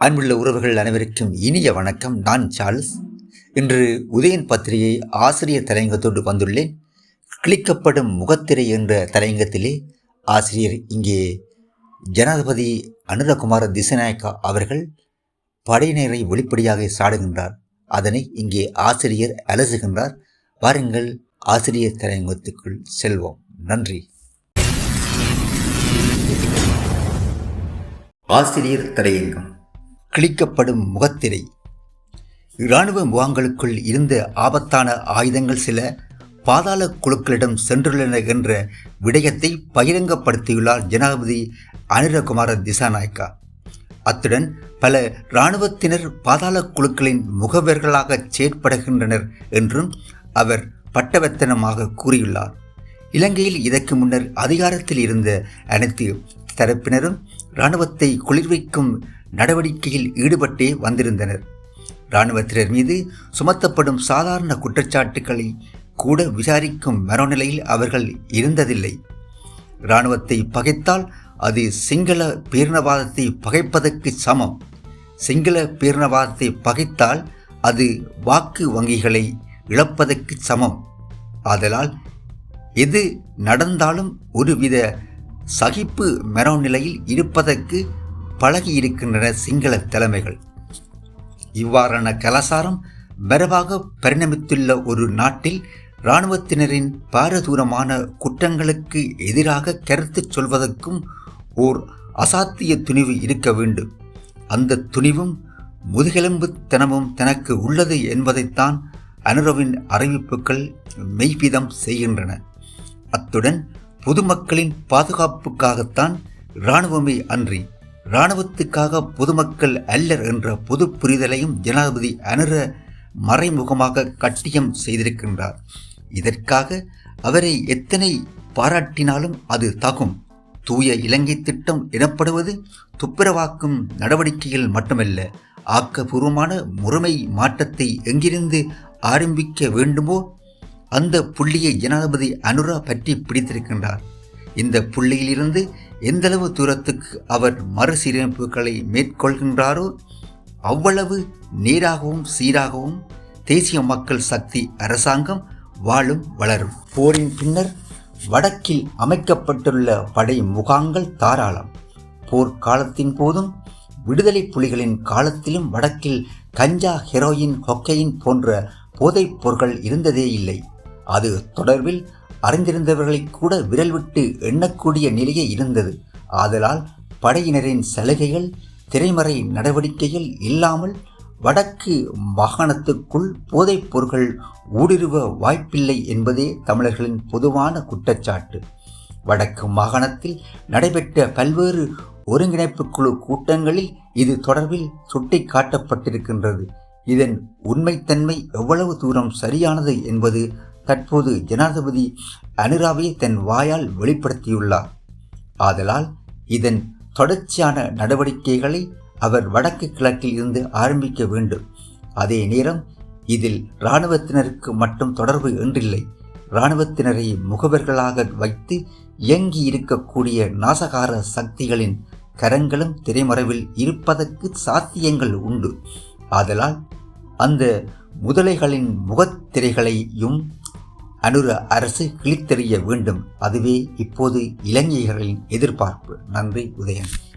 அன்புள்ள உறவுகள் அனைவருக்கும் இனிய வணக்கம். நான் சார்ல்ஸ். இன்று உதயன் பத்திரிகை ஆசிரியர் தலையங்கத்தோடு வந்துள்ளேன். கிளிக்கப்படும் முகத்திரை என்ற தலையங்கத்திலே ஆசிரியர் இங்கே ஜனாதிபதி அனுரகுமார திசநாயக்கா அவர்கள் படையினரை வெளிப்படையாக சாடுகின்றார். அதனை இங்கே ஆசிரியர் அலசுகின்றார். வாருங்கள் ஆசிரியர் தலையங்கத்துக்குள் செல்வோம். நன்றி. ஆசிரியர் தலையங்கம். கிழிக்கப்படும் முகத்திரை. இராணுவ முகாங்களுக்குள் இருந்த ஆபத்தான ஆயுதங்கள் சில பாதாள குழுக்களிடம் சென்றுள்ளன என்ற விடயத்தை பகிரங்கப்படுத்தியுள்ளார் ஜனாதிபதி அனிரகுமார திசாநாயக்கா. அத்துடன் பல இராணுவத்தினர் பாதாள குழுக்களின் முகவர்களாக செயற்படுகின்றனர் என்றும் அவர் பட்டவர்த்தனமாக கூறியுள்ளார். இலங்கையில் இதற்கு முன்னர் அதிகாரத்தில் இருந்த அனைத்து தரப்பினரும் இராணுவத்தை குளிர்விக்கும் நடவடிக்கையில் ஈடுபட்டே வந்திருந்தனர். இராணுவத்தினர் மீது சுமத்தப்படும் சாதாரண குற்றச்சாட்டுக்களை கூட விசாரிக்கும் மனோநிலையில் அவர்கள் இருந்ததில்லை. இராணுவத்தை பகைத்தால் அது சிங்கள பேரினவாதத்தை பகைப்பதற்கு சமம். சிங்கள பேரினவாதத்தை பகைத்தால் அது வாக்கு வங்கிகளை இழப்பதற்கு சமம். ஆதலால் எது நடந்தாலும் ஒருவித சகிப்பு மனோநிலையில் இருப்பதற்கு பழகியிருக்கின்றன சிங்கள தலைமைகள். இவ்வாறான கலாசாரம் மரபாக பரிணமித்துள்ள ஒரு நாட்டில் இராணுவத்தினரின் பாரதூரமான குற்றங்களுக்கு எதிராக கருத்து சொல்வதற்கும் ஓர் அசாத்திய துணிவு இருக்க வேண்டும். அந்த துணிவும் முதுகெலும்புத்தனமும் தனக்கு உள்ளது என்பதைத்தான் அனுரவின் அறிவிப்புகள் மெய்பிதம் செய்கின்றன. அத்துடன் பொதுமக்களின் பாதுகாப்புக்காகத்தான் இராணுவமே அன்றி இராணுவத்துக்காக பொதுமக்கள் அல்லர் என்ற பொது புரிதலையும் ஜனாதிபதி அனுர மறைமுகமாக கட்டியம் செய்திருக்கின்றார். இதற்காக அவரை எத்தனை பாராட்டினாலும் அது தகும். தூய இலங்கை திட்டம் எனப்படுவது துப்புரவாக்கும் நடவடிக்கைகள் மட்டுமல்ல ஆக்கபூர்வமான முறைமை மாற்றத்தை எங்கிருந்து ஆரம்பிக்க வேண்டுமோ அந்த புள்ளியை ஜனாதிபதி அனுரா பற்றி பிடித்திருக்கின்றார். இந்த புள்ளியிலிருந்து எந்தளவு தூரத்துக்கு அவர் மறுசீரமைப்புகளை மேற்கொள்கின்றாரோ அவ்வளவு நேராகவும் சீராகவும் தேசிய மக்கள் சக்தி அரசாங்கம் வாழும் வளரும். போரின் பின்னர் வடக்கில் அமைக்கப்பட்டுள்ள படை முகாங்கள் தாராளம். போர்க்காலத்தின் போதும் விடுதலை புலிகளின் காலத்திலும் வடக்கில் கஞ்சா ஹெரோயின் கொக்கையின் போன்ற போதைப் பொருட்கள் இருந்ததே இல்லை. அது தொடர்பில் அறிந்திருந்தவர்களை கூட விரல் விட்டு எண்ணக்கூடிய நிலையே இருந்தது. ஆதலால் படையினரின் சலுகைகள் திரைமறை நடவடிக்கைகள் இல்லாமல் வடக்கு மாகாணத்துக்குள் போதைப் பொருட்கள் ஊடுருவ வாய்ப்பில்லை என்பதே தமிழர்களின் பொதுவான குற்றச்சாட்டு. வடக்கு மாகாணத்தில் நடைபெற்ற பல்வேறு ஒருங்கிணைப்பு குழு கூட்டங்களில் இது தொடர்பில் சுட்டி காட்டப்பட்டிருக்கின்றது இதன் உண்மைத்தன்மை எவ்வளவு தூரம் சரியானது என்பது தற்போது ஜனாதிபதி அனுராவை தன் வாயால் வெளிப்படுத்தியுள்ளார். ஆதலால் இதன் தொடர்ச்சியான நடவடிக்கைகளை அவர் வடக்கு கிழக்கில் இருந்து ஆரம்பிக்க வேண்டும். அதே நேரம் இதில் இராணுவத்தினருக்கு மட்டும் தொடர்பு என்றில்லை இராணுவத்தினரை முகவர்களாக வைத்து இயங்கி இருக்கக்கூடிய நாசகார சக்திகளின் கரங்களும் திரைமறைவில் இருப்பதற்கு சாத்தியங்கள் உண்டு. ஆதலால் அந்த முதலைகளின் முகத்திரைகளையும் அனுர அரசு கிழித்தெறிய வேண்டும். அதுவே இப்போது இளைஞர்களின் எதிர்பார்ப்பு. நன்றி உதயன்.